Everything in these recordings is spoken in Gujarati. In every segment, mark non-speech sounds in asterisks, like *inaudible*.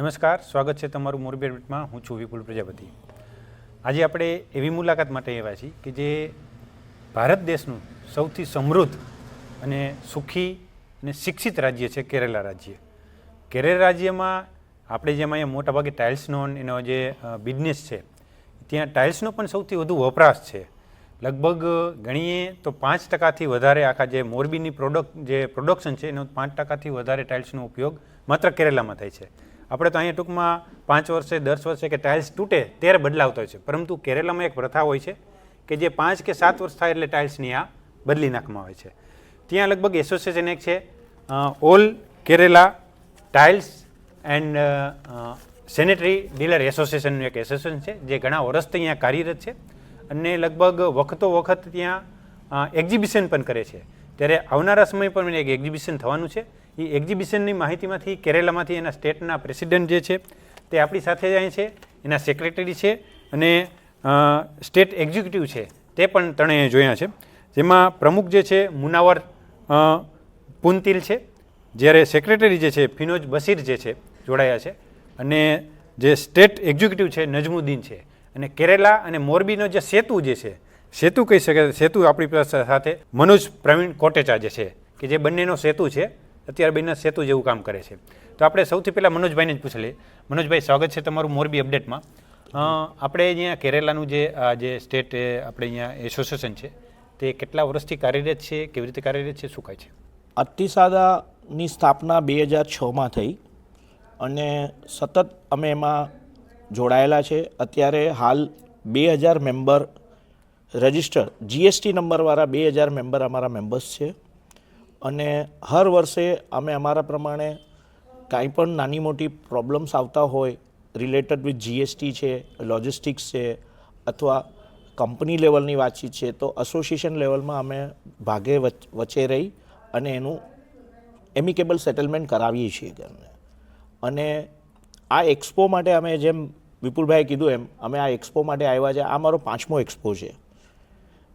નમસ્કાર, સ્વાગત છે તમારું મોરબી એડમિટમાં હું છું વિપુલ પ્રજાપતિ. આજે આપણે એવી મુલાકાત માટે આવ્યા છીએ કે જે ભારત દેશનું સૌથી સમૃદ્ધ અને સુખી અને શિક્ષિત રાજ્ય છે કેરેલા રાજ્ય. કેરેલા રાજ્યમાં આપણે જેમાં અહીંયા મોટાભાગે ટાઇલ્સનો એનો જે બિઝનેસ છે, ત્યાં ટાઇલ્સનો પણ સૌથી વધુ વપરાશ છે. લગભગ ગણીએ તો પાંચ ટકાથી વધારે આખા જે મોરબીની પ્રોડક્ટ જે પ્રોડક્શન છે, એનો પાંચ ટકાથી વધારે ટાઇલ્સનો ઉપયોગ માત્ર કેરેલામાં થાય છે. આપણે તો અહીંયા ટૂંકમાં પાંચ વર્ષે, દસ વર્ષે કે ટાઇલ્સ તૂટે ત્યારે બદલાવતો હોય છે. પરંતુ કેરેલામાં એક પ્રથા હોય છે કે જે પાંચ કે સાત વર્ષ થાય એટલે ટાઇલ્સની આ બદલી નાખવામાં આવે છે. ત્યાં લગભગ એસોસિએશન એક છે all Kerala tiles and sanitary dealer એસોસિએશનનું એક એસોસિએશન છે, જે ઘણા વર્ષથી અહીંયા કાર્યરત છે અને લગભગ વખતો વખત ત્યાં એક્ઝિબિશન પણ કરે છે. ત્યારે આવનારા સમય પણ એક એક્ઝિબિશન થવાનું છે. એ એક્ઝિબિશનની માહિતીમાંથી કેરેલામાંથી એના સ્ટેટના પ્રેસિડેન્ટ જે છે તે આપણી સાથે અહીં છે એના સેક્રેટરી છે અને સ્ટેટ એક્ઝિક્યુટિવ છે તે પણ ત્રણેય જોયા છે. જેમાં પ્રમુખ જે છે મુનાવર અ, પુનતિલ છે જ્યારે સેક્રેટરી જે છે ફિનોજ બસીર જે છે જોડાયા છે. અને જે સ્ટેટ એક્ઝિક્યુટિવ છે નજમુદ્દીન છે. અને કેરેલા અને મોરબીનો જે સેતુ જે છે સેતુ કહી શકાય સેતુ આપણી સાથે મનોજ પ્રવીણ કોટેચા જે છે કે જે બંનેનો સેતુ છે અત્યારે બંને સેતુ જેવું કામ કરે છે. તો આપણે સૌથી પહેલાં મનોજભાઈને જ પૂછી લઈએ. મનોજભાઈ, સ્વાગત છે તમારું મોરબી અપડેટમાં. આપણે અહીંયા કેરેલાનું જે, આ જે સ્ટેટ આપણે અહીંયા એસોસિએશન છે, તે કેટલા વર્ષથી કાર્યરત છે, કેવી રીતે કાર્યરત છે, શું કહે છે? અતિસાદાની સ્થાપના બે હજાર છમાં થઈ અને સતત અમે એમાં જોડાયેલા છે. અત્યારે હાલ બે હજાર મેમ્બર રજિસ્ટર જીએસટી નંબરવાળા બે હજાર મેમ્બર અમારા મેમ્બર્સ છે. અને હર વર્ષે અમે અમારા પ્રમાણે કાંઈ પણ નાની મોટી પ્રોબ્લેમ્સ આવતા હોય રિલેટેડ વિથ જીએસટી છે લોજિસ્ટિક્સ છે, અથવા કંપની લેવલની વાતચીત છે, તો એસોસિએશન લેવલમાં અમે ભાગે વચ- વચ્ચે રહી અને એનું એમિકેબલ સેટલમેન્ટ કરાવીએ છીએ ઘરને અને આ એક્સપો માટે અમે જેમ વિપુલભાઈએ કીધું એમ, અમે આ એક્સપો માટે આવ્યા છે. આ મારો પાંચમો એક્સપો છે.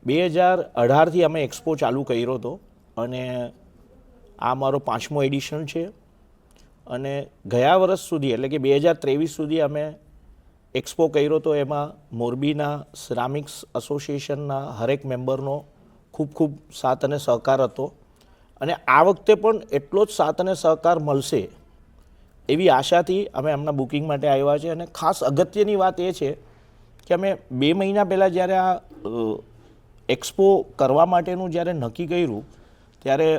બે હજાર અઢારથી અમે એક્સપો ચાલુ કર્યો હતો. અને આ મારો પાંચમો એડિશન છે. અને ગયા વર્ષ સુધી, એટલે કે બે હજાર ત્રેવીસ સુધી અમે એક્સપો કર્યો તો એમાં મોરબીના સિરામિક્સ એસોસિએશનના હરેક મેમ્બરનો ખૂબ ખૂબ સાથ અને સહકાર હતો. અને આ વખતે પણ એટલો જ સાથ અને સહકાર મળશે એવી આશાથી અમે એમના બુકિંગ માટે આવ્યા છે અને ખાસ અગત્યની વાત એ છે કે અમે બે મહિના પહેલાં જ્યારે આ એક્સપો કરવા માટેનું જ્યારે નક્કી કર્યું ત્યારે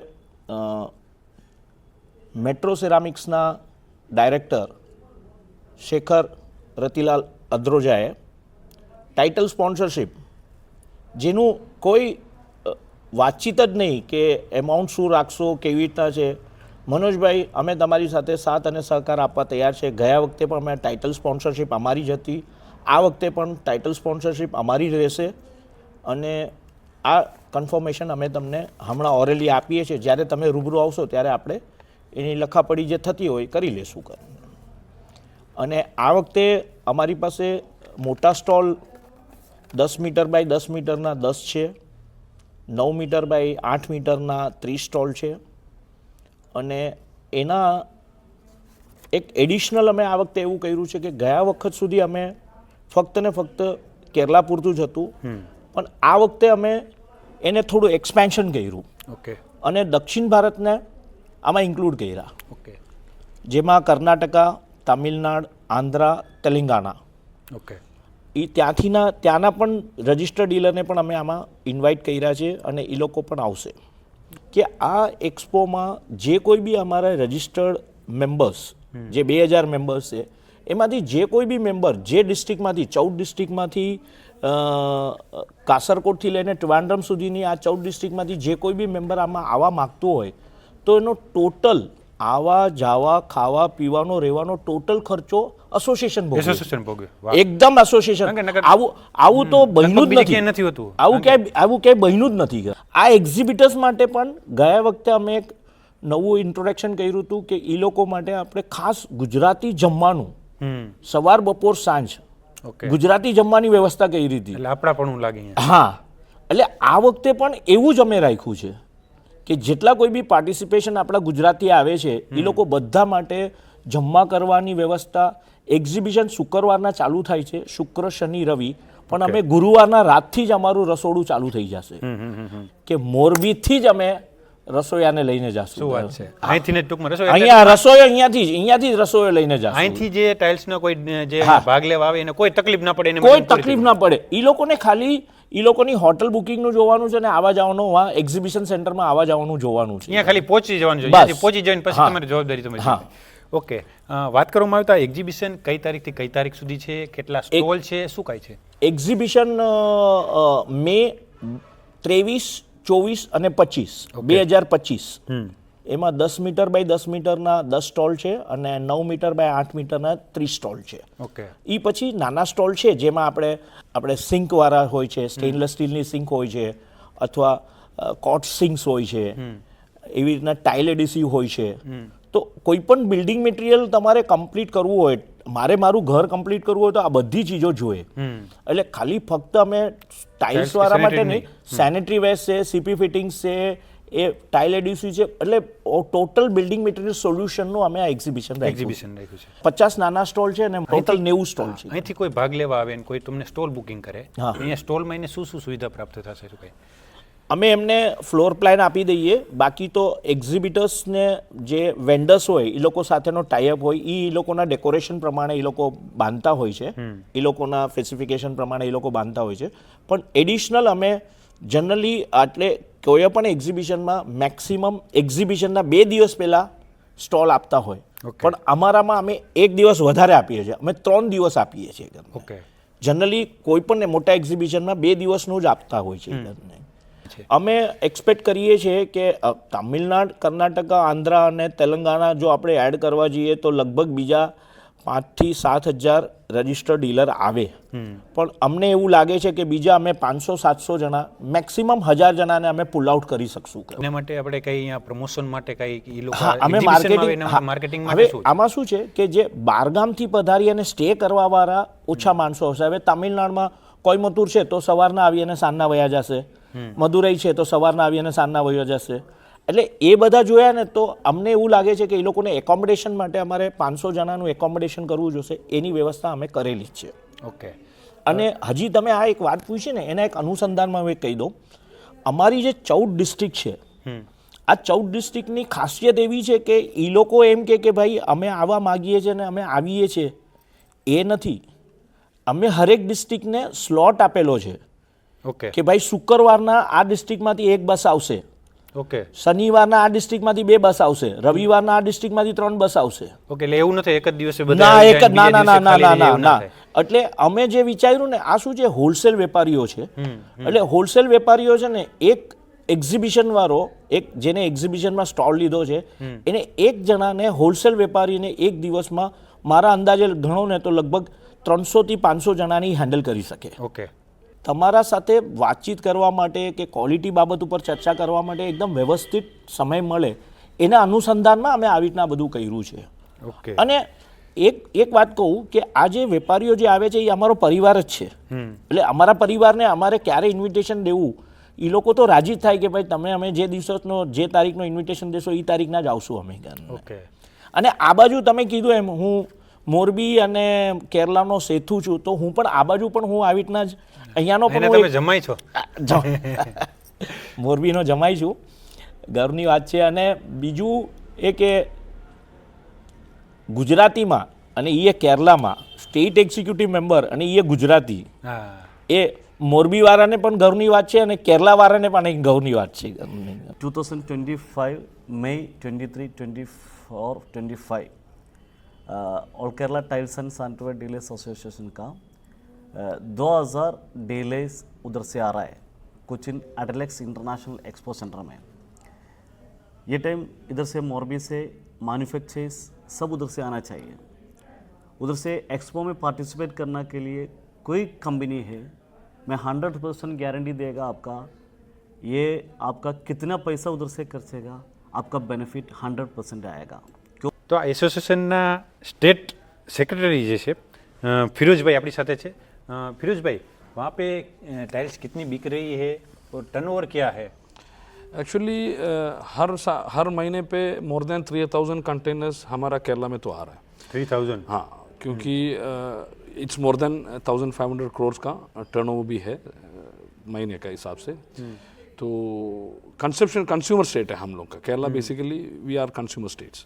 મેટ્રો સિરામિક્સના ડાયરેક્ટર શેખર રતિલાલ અદ્રોજાએ ટાઇટલ સ્પોન્સરશિપ, જેનું કોઈ વાતચીત જ નહીં કે એમાઉન્ટ શું રાખશો, કેવી રીતના છે. મનોજભાઈ, અમે તમારી સાથે સાથ અને સહકાર આપવા તૈયાર છે. ગયા વખતે પણ અમે ટાઇટલ સ્પોન્સરશિપ અમારી જ હતી. આ વખતે પણ ટાઇટલ સ્પોન્સરશિપ અમારી જ રહેશે. અને આ કન્ફર્મેશન અમે તમને હમણાં ઓરેલી આપીએ છીએ. જ્યારે તમે રૂબરૂ આવશો ત્યારે આપણે એની લખાપડી જે થતી હોય કરી લેશું કર અને આ વખતે અમારી પાસે મોટા સ્ટોલ દસ મીટર બાય દસ મીટરના દસ છે નવ મીટર બાય આઠ મીટરના ત્રીસ સ્ટોલ છે. અને એના એક એડિશનલ અમે આ વખતે એવું કર્યું છે કે ગયા વખત સુધી અમે ફક્ત ને ફક્ત કેરલા પૂરતું જ હતું. પણ આ વખતે અમે એને થોડું એક્સપેન્શન કર્યું. ઓકે અને દક્ષિણ ભારતને આમાં ઇન્ક્લુડ કર્યા. ઓકે જેમાં કર્ણાટકા તામિલનાડ આંધ્રા તેલંગાણા. ઓકે એ ત્યાંથીના ત્યાંના પણ રજિસ્ટર્ડ ડીલરને પણ અમે આમાં ઇન્વાઇટ કર્યા છે અને એ લોકો પણ આવશે. કે આ એક્સપોમાં જે કોઈ બી અમારા રજિસ્ટર્ડ મેમ્બર્સ જે બે હજાર મેમ્બર્સ છે એમાંથી જે કોઈ બી મેમ્બર જે ડિસ્ટ્રિક્ટમાંથી ચૌદ ડિસ્ટ્રિક્ટમાંથી કાસરકોટથી લઈને ટ્રિવાન્ડ્રમ સુધીની આ ચૌદ ડિસ્ટ્રિક્ટમાંથી જે કોઈ બી મેમ્બર આમાં આવવા માગતો હોય તો એનો ટોટલ આવા જાવા ખાવા પીવાનો રહેવાનો ટોટલ ખર્ચો એસોસિએશન ભોગવે. એસોસિએશન ભોગવે. એકદમ એસોસિએશન આવું આવું તો બન્યું જ નથી. નથી હોતું. આવું ક્યાંય આવું ક્યાંય બન્યું જ નથી. આ એક્ઝિબિટર્સ માટે પણ ગયા વખતે અમે એક નવું ઇન્ટ્રોડક્શન કર્યું હતું કે એ લોકો માટે આપણે ખાસ ગુજરાતી જમવાનું સવાર બપોર સાંજ ગુજરાતી જમવાની વ્યવસ્થા કઈ રીતે? એટલે પણ લાગે હા. એટલે આ વખતે પણ એવું જ અમે રાખ્યું છે કે જેટલા કોઈ બી પાર્ટિસિપેશન આપણા ગુજરાતી આવે છે એ લોકો બધા માટે જમવા કરવાની વ્યવસ્થા એક્ઝિબિશન શુક્રવારના ચાલુ થાય છે શુક્ર શનિ રવિ. પણ અમે ગુરુવારના રાતથી જ અમારું રસોડું ચાલુ થઈ જશે. કે મોરબીથી જ અમે રસોઈયાને લઈને શું વાત છે? અહીંથી ને ટૂંકમાં રસોઈ અહીંયા રસોઈ અહીંયાથી જ અહીંયાથી જ રસોઈ લઈને જશું. અહીંથી જે ટાઇલ્સનો કોઈ જે ભાગ લેવા આવે એને કોઈ તકલીફ ના પડે એને કોઈ તકલીફ ના પડે. એ લોકોને ખાલી એ લોકોની હોટલ બુકિંગનું જોવાનું છે અને આવા જવાનું આ એક્ઝિબિશન સેન્ટરમાં આવા જવાનું જોવાનું છે. અહીંયા ખાલી પહોંચી જવાનું છે પહોંચી જઈને પછી. તમારી જવાબદારી તમે હા. ઓકે. વાત કરવામાં આવતા એક્ઝિબિશન કઈ તારીખથી કઈ તારીખ સુધી છે? કેટલા સ્ટોલ છે? શું કાંઈ છે? એક્ઝિબિશન મે ત્રેવીસ ચોવીસ અને પચીસ. બે હજાર પચીસ. એમાં દસ મીટર બાય દસ મીટરના દસ સ્ટોલ છે અને નવ મીટર બાય આઠ મીટરના ત્રીસ સ્ટોલ છે. ઓકે એ પછી નાના સ્ટોલ છે જેમાં આપણે આપણે સિંકવાળા હોય છે સ્ટેનલેસ સ્ટીલની સિંક હોય છે અથવા કોટ સિંક્સ હોય છે એવી રીતના ટાઇલ એડિસિવ હોય છે. તો કોઈ પણ બિલ્ડિંગ મટીરિયલ તમારે કમ્પ્લીટ કરવું હોય મારે મારું ઘર કમ્પ્લીટ કરવું હોય તો આ બધી ચીજો જોઈએ. એટલે ખાલી ફક્ત અમે ટાઇલ્સ વાળા માટે નહીં સેનેટરી વેસ્ટ છે સીપી ફિટિંગ્સ છે એ ટાઇલ એડ્યુસી છે એટલે ટોટલ બિલ્ડિંગ મટીરિયલ સોલ્યુશનનું અમે આ એક્ઝિબિશન એક્ઝિબિશન રાખ્યું છે. પચાસ નાના સ્ટોલ છે અને ટોટલ નેવું સ્ટોલ છે. અહીંથી કોઈ ભાગ લેવા આવે ને કોઈ તમને સ્ટોલ બુકિંગ કરે અહીંયા સ્ટોલમાં એને શું શું સુવિધા પ્રાપ્ત થશે કંઈ અમે એમને ફ્લોર પ્લાન આપી દઈએ. બાકી તો એક્ઝિબિટર્સને જે વેન્ડર્સ હોય એ લોકો સાથેનો ટાઈઅપ હોય એ લોકોના ડેકોરેશન પ્રમાણે એ લોકો બાંધતા હોય છે. એ લોકોના સ્પેસિફિકેશન પ્રમાણે એ લોકો બાંધતા હોય છે. પણ એડિશનલ અમે જનરલી એટલે કોઈ પણ એક્ઝિબિશનમાં મેક્સિમમ એક્ઝિબિશનના બે દિવસ પહેલાં સ્ટોલ આપતા હોય. પણ અમારામાં અમે એક દિવસ વધારે આપીએ છીએ. અમે ત્રણ દિવસ આપીએ છીએ ઓકે જનરલી કોઈ પણ મોટા એક્ઝિબિશનમાં બે દિવસનું જ આપતા હોય. છે. અમે એક્સપેક્ટ કરીએ છીએ કે તામિલનાડ કર્ણાટક આંધ્રા અને તેલંગાણા જો આપણે એડ કરવા જઈએ તો લગભગ બીજા પાંચથી સાત હજાર રજિસ્ટર્ડ ડીલર આવે. પણ અમને એવું લાગે છે કે બીજા અમે પાંચસો સાતસો જણા મેક્સિમમ હજાર જણાને અમે પુલ આઉટ કરી શકશું. એના માટે આપણે કઈ અહીંયા પ્રમોશન માટે કઈ અમે માર્કેટિંગ માર્કેટિંગ હવે? આમાં શું છે કે જે બારગામથી પધારી અને સ્ટે કરવા વાળા ઓછા માણસો હશે. હવે તામિલનાડુમાં કોઈમતુર છે તો સવારના આવી અને સાંજના વયા જશે. મદુરાઈ છે તો સવારના આવી અને સાંજના વયો જશે. એટલે એ બધા જોયા ને તો અમને એવું લાગે છે કે એ લોકોને એકોમોડેશન માટે અમારે પાંચસો જણાનું એકોમોડેશન કરવું જોશે. એની વ્યવસ્થા અમે કરેલી જ છે. ઓકે અને હજી તમે આ એક વાત પૂછી ને એના એક અનુસંધાનમાં હું કહી દઉં. અમારી જે ચૌદ ડિસ્ટ્રિક્ટ છે આ ચૌદ ડિસ્ટ્રિક્ટની ખાસિયત એવી છે કે એ લોકો એમ કે કે ભાઈ અમે આવવા માગીએ છીએ ને અમે આવીએ છીએ. એ નથી. અમે હરેક ડિસ્ટ્રિક્ટને સ્લોટ આપેલો છે. ઓકે કે ભાઈ શુક્રવારના આ ડિસ્ટ્રિક્ટમાંથી એક બસ આવશે. ઓકે શનિવારના આ ડિસ્ટ્રિક્ટમાંથી બે બસ આવશે. રવિવારના આ ડિસ્ટ્રિક્ટમાંથી ત્રણ બસ આવશે. ઓકે એટલે એવું નથી એક જ દિવસે બધા ના એક જ ના ના ના ના ના ના એટલે અમે જે વિચાર્યું ને આ શું છે હોલસેલ વેપારીઓ છે. એટલે હોલસેલ વેપારીઓ છે ને એક એક્ઝિબિશન વાળો એક જેને એક્ઝિબિશનમાં સ્ટોલ લીધો છે એને એક જણાને હોલસેલ વેપારીને એક દિવસમાં મારા અંદાજે ગણો ને તો લગભગ ત્રણસોથી પાંચસો જણાની હેન્ડલ કરી શકે. ઓકે તમારા સાથે વાતચીત કરવા માટે કે ક્વોલિટી બાબત ઉપર ચર્ચા કરવા માટે એકદમ વ્યવસ્થિત સમય મળે એના અનુસંધાનમાં અમે આવી રીતના બધું કર્યું છે. ઓકે. અને એક એક વાત કહું કે આ જે વેપારીઓ જે આવે છે એ અમારો પરિવાર જ છે. એટલે અમારા પરિવારને અમારે ક્યારે ઇન્વિટેશન દેવું? એ લોકો તો રાજી જ થાય કે ભાઈ તમે અમે જે દિવસનો જે તારીખનો ઇન્વિટેશન દેશો એ તારીખના જ આવશું અમે ઓકે. અને આ બાજુ તમે કીધું એમ હું મોરબી અને કેરલાનો સેતુ છું તો હું પણ આ બાજુ પણ હું આવી રીતના જ અહીંયાનો પણ જમાય તમે જમાઈ છો. *laughs* મોરબીનો જમાઈ છું. ગર્વની વાત છે અને બીજું એ કે ગુજરાતીમાં અને એ કેરલામાં સ્ટેટ એક્ઝિક્યુટિવ મેમ્બર અને એ ગુજરાતી. એ મોરબી વાળાને પણ ગૌરવની વાત છે અને કેરલા વાળાને પણ એક ગૌરવની વાત છે. 2025 May 23, 24, 25 uh, all Kerala tiles and sanitary dealers association का दो हज़ार डीलर्स उधर से आ रहा है Cochin Adlux international expo centre में। ये टाइम इधर से मोरबी से मैन्युफैक्चरर्स सब उधर से आना चाहिए। उधर से एक्सपो में पार्टिसिपेट करने के लिए कोई कंपनी है, मैं हंड्रेड परसेंट गारंटी देगा आपका, ये आपका कितना पैसा उधर से खर्चेगा, आपका बेनिफिट हंड्रेड परसेंट आएगा। તો આ એસોસિએશનના સ્ટેટ સેક્રેટરી જે છે અ, फिरोज भाई अपनी साथ है अ, फिरोज भाई वहाँ पे टाइल्स कितनी बिक रही है और टर्नओवर क्या है एक्चुअली हर सा- हर महीने पे more than three thousand containers हमारा केरला में तो आ रहा है થ્રી થાઉઝન્ડ हाँ क्योंकि it's more than thousand five hundred crore का टर्नओवर भी है अ, महीने का हिसाब से तो कंसेप्शन कंज्यूमर स्टेट है हम लोग का Kerala basically we are consumer states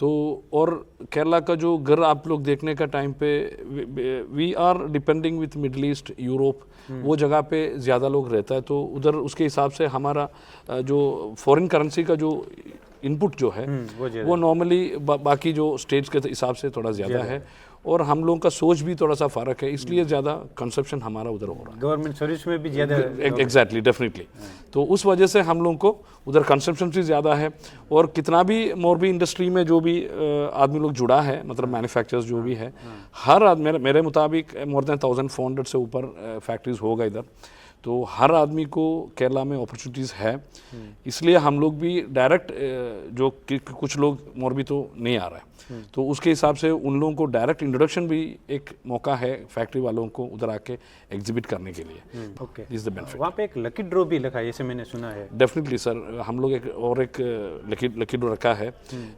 तो और केरला का जो घर आप लोग देखने का टाइम पे we are depending with middle east Europe वो जगह पे ज़्यादा लोग रहता है तो उधर उसके हिसाब से हमारा जो फॉरेन करेंसी का जो इनपुट जो है हम्म, वो नॉर्मली बा, बाकी जो स्टेट्स के हिसाब से थोड़ा ज़्यादा है। और हम लोगों का सोच भी थोड़ा सा फ़र्क है इसलिए ज़्यादा कंसप्शन हमारा उधर हो रहा है। गवर्नमेंट सर्विस में भी ज़्यादा एग्जैक्टली डेफिनेटली तो उस वजह से हम लोगों को उधर कंसप्शन भी ज़्यादा है और कितना भी मोरबी इंडस्ट्री में जो भी आदमी लोग जुड़ा है मतलब मैन्युफैक्चरर्स जो भी हाँ, है हाँ। हर आदमी मेरे मुताबिक more than thousand four hundred से ऊपर फैक्ट्रीज होगा इधर। तो हर आदमी को केरला में अपॉर्चुनिटीज़ है। इसलिए हम लोग भी डायरेक्ट जो कुछ लोग मोरबी तो नहीं आ रहा है। तो उसके हिसाब से उन लोगों को डायरेक्ट इंट्रोडक्शन भी एक मौका है फैक्ट्री वालों को उधर आके एग्जिबिट करने के लिए। ओके इज़ द बेनिफिट वहाँ पे एक लकी ड्रॉ भी है ऐसे मैंने सुना है। डेफिनेटली सर हम लोग एक और एक लकी लकी ड्रॉ रखा है।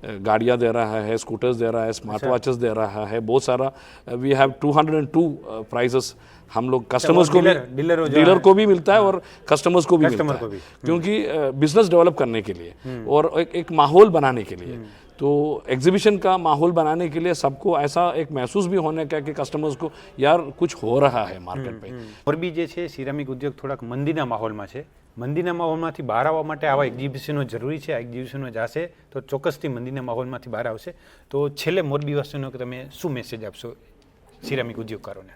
गाड़ियाँ दे रहा है स्कूटर्स दे रहा है स्मार्ट वॉचेस दे रहा है बहुत सारा। वी हैव 202 प्राइजेस हम लोग कस्टमर्स को भी डीलर- डीलरों जो डीलर को भी मिलता है और कस्टमर्स को भी मिलता कस्टमर को है भी। क्योंकि बिजनेस डेवलप करने के लिए और एक, एक माहौल बनाने के लिए तो एग्जीबिशन का माहौल बनाने के लिए सबको ऐसा एक महसूस भी होने का कि कस्टमर्स को यार कुछ हो रहा है मार्केट पे મોરબી જે છે સિરામિક ઉદ્યોગ થોડાક મંદીના માહોલમાં છે મંદીના માહોલમાંથી બહાર આવવા માટે આવા એક્ઝિબિશનો જરૂરી છે આ એક્ઝિબિશનો જશે તો ચોક્કસથી મંદીના માહોલમાંથી બહાર આવશે તો છેલ્લે મોરબી વાસીઓને કે તમે શું મેસેજ આપશો સિરામિક ઉદ્યોગકારોને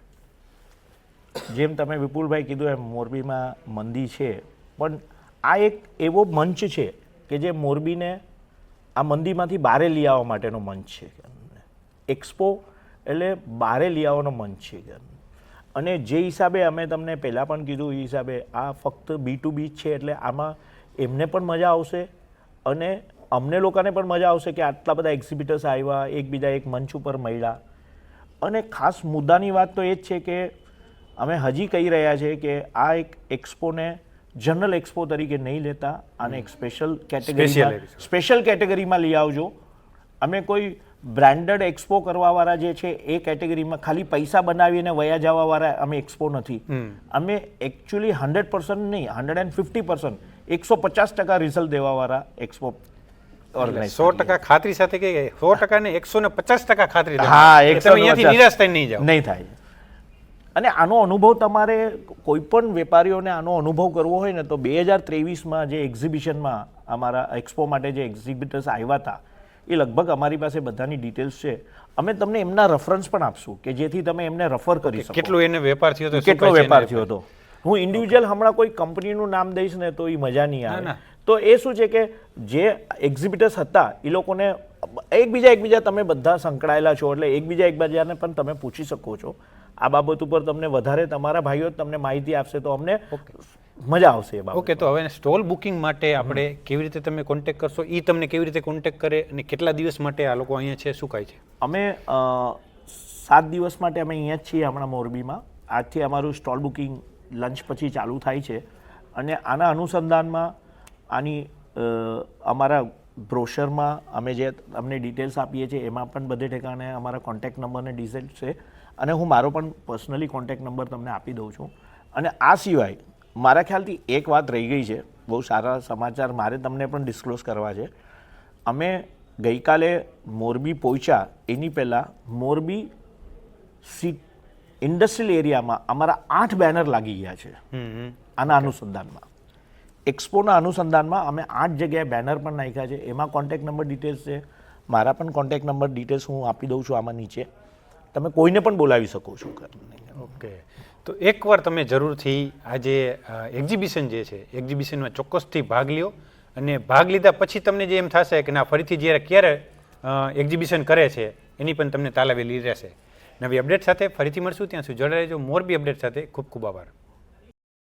જેમ તમે વિપુલભાઈ કીધું એમ મોરબીમાં મંદી છે. પણ આ એક એવો મંચ છે કે જે મોરબીને આ મંદીમાંથી બારે લઈ આવવા માટેનો મંચ છે. એક્સપો એટલે બારે લઈ આવવાનો મંચ છે. અને જે હિસાબે અમે તમને પહેલાં પણ કીધું, એ હિસાબે આ ફક્ત બી ટુ બી છે એટલે આમાં એમને પણ મજા આવશે અને અમને લોકોને પણ મજા આવશે કે આટલા બધા એક્ઝિબિટર્સ આવ્યા એકબીજા એક મંચ ઉપર મળ્યા. અને ખાસ મુદ્દાની વાત તો એ જ છે કે અમે હજી કહી રહ્યા છે કે આ એક એક્સપોને જનરલ એક્સપો તરીકે નહીં લેતા આને એક સ્પેશિયલ કેટેગરીમાં expo. સ્પેશિયલ કેટેગરીમાં લઈ આવજો. અમે કોઈ બ્રાન્ડેડ એક્સપો કરવાવાળા જે છે એ કેટેગરીમાં ખાલી પૈસા બનાવીને વયા જવાવાળા અમે એક્સપો નથી. અમે એકચ્યુઅલી હંડ્રેડ પર્સન્ટ નહીં હંડ્રેડ એન્ડ ફિફ્ટી પર્સન્ટ એકસો પચાસ ટકા રિઝલ્ટ દેવાવાળા એક્સપો સો ટકા ખાતરી સાથે કે સો ટકા ને એકસો ને પચાસ ટકા ખાતરી હા એકસો નિરાશ નહીં થાય. અને આનો અનુભવ તમારે કોઈ પણ વેપારીઓને આનો અનુભવ કરવો હોય ને તો બે હજાર ત્રેવીસમાં જે એક્ઝિબિશનમાં અમારા એક્સપો માટે જે એક્ઝિબિટર્સ આવ્યા હતા એ લગભગ અમારી પાસે બધાની ડિટેલ્સ છે. અમે તમને એમના રેફરન્સ પણ આપશું કે જેથી તમે એમને રેફર કરી શકો. કેટલો એને વેપાર થયો હતો કેટલો વેપાર થયો હતો. હું ઇન્ડિવિજ્યુઅલ હમણાં કોઈ કંપનીનું નામ દઈશ ને તો એ મજા નહીં આવે. તો એ શું છે કે જે એક્ઝિબિટર્સ હતા એ લોકોને એકબીજા એકબીજા તમે બધા સંકળાયેલા છો એટલે એકબીજા એકબીજાને પણ તમે પૂછી શકો છો. આ બાબત ઉપર તમને વધારે તમારા ભાઈઓ તમને માહિતી આપશે તો અમને મજા આવશે ઓકે તો હવે સ્ટોલ બુકિંગ માટે આપણે કેવી રીતે તમે કોન્ટેક્ટ કરશો? એ તમને કેવી રીતે કોન્ટેક્ટ કરે અને કેટલા દિવસ માટે આ લોકો અહીંયા છે? શું કાંઈ છે? અમે સાત દિવસ માટે અમે અહીંયા જ છીએ હમણાં મોરબીમાં. આજથી અમારું સ્ટોલ બુકિંગ લંચ પછી ચાલુ થાય છે. અને આના અનુસંધાનમાં આની અમારા બ્રોશરમાં અમે જે અમને ડિટેલ્સ આપીએ છીએ એમાં પણ બધે ઠેકાણે અમારા કોન્ટેક્ટ નંબરને ડિટેલ્સ છે. અને હું મારો પણ પર્સનલી કોન્ટેક્ટ નંબર તમને આપી દઉં છું. અને આ સિવાય મારા ખ્યાલથી એક વાત રહી ગઈ છે બહુ સારા સમાચાર મારે તમને પણ ડિસ્ક્લોઝ કરવા છે. અમે ગઈકાલે મોરબી પહોંચ્યા એની પહેલાં મોરબી સી ઇન્ડસ્ટ્રીયલ એરિયામાં અમારા આઠ બેનર લાગી ગયા છે. આના અનુસંધાનમાં. એક્સપોના અનુસંધાનમાં અમે આઠ જગ્યાએ બેનર પણ નાખ્યા છે. એમાં કોન્ટેક્ટ નંબર ડિટેલ્સ છે. મારા પણ કોન્ટેક્ટ નંબર ડિટેલ્સ હું આપી દઉં છું આમાં નીચે. તમે કોઈને પણ બોલાવી શકો છો. ઓકે. તો એકવાર તમે જરૂરથી આ જે એક્ઝિબિશન જે છે એક્ઝિબિશનમાં ચોક્કસથી ભાગ લ્યો અને ભાગ લીધા પછી તમને જે એમ થશે કે ના, ફરીથી જ્યારે ક્યારે એક્ઝિબિશન કરે છે, એની પણ તમને તાલાવેલી રહેશે. નવી અપડેટ સાથે ફરીથી મળશું. ત્યાં સુધી જોડાઈ રહેજો. મોરબી અપડેટ સાથે ખૂબ ખૂબ આભાર.